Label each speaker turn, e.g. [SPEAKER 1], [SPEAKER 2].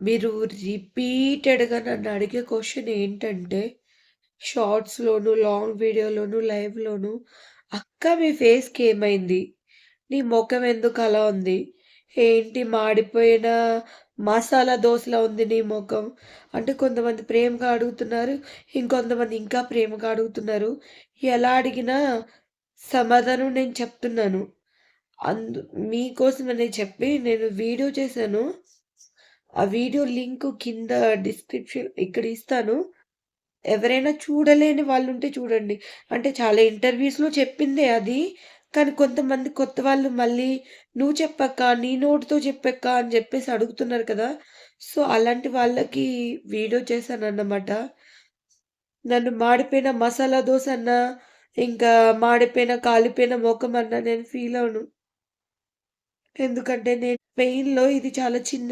[SPEAKER 1] మీరు రిపీటెడ్‌గా నన్నడిగే క్వశ్చన్ ఏంటంటే, షార్ట్స్‌లోను, లాంగ్ వీడియోలోను, లైవ్‌లోను, "అక్క మీ ఫేస్కి ఏమైంది నీ ముఖం ఎందుకు అలా ఉంది? ఏంటి మాడిపోయిన మసాలా దోశలా ఉంది నీ ముఖం అంటే కొంతమంది ప్రేమగా అడుగుతున్నారు. ఇంకొంతమంది ఇంకా ప్రేమగా అడుగుతున్నారు. ఎలా అడిగినా సమాధానం నేను చెప్తున్నాను. అందు మీకోసమనే చెప్పి నేను వీడియో చేశాను. ఆ వీడియో లింక్ కింద డిస్క్రిప్షన్ ఇక్కడ ఇస్తాను. ఎవరైనా చూడలేని వాళ్ళు ఉంటే చూడండి. అంటే చాలా ఇంటర్వ్యూస్‌లో చెప్పిందే అది. కానీ కొంతమంది కొత్త వాళ్ళు మళ్ళీ "నువ్వు చెప్పక్క, నీ నోటితో చెప్పక్క" అని చెప్పేసి అడుగుతున్నారు కదా! సో, అలాంటి వాళ్ళకి వీడియో చేశానన్నమాట. నన్ను మాడిపోయిన మసాలా దోశ అన్నా, ఇంకా మాడిపోయిన, కాలిపోయిన మొఖమన్నా నేను ఫీల్ అవును ఎందుకంటే నేను పెయిన్‌లో ఇది చాలా చిన్న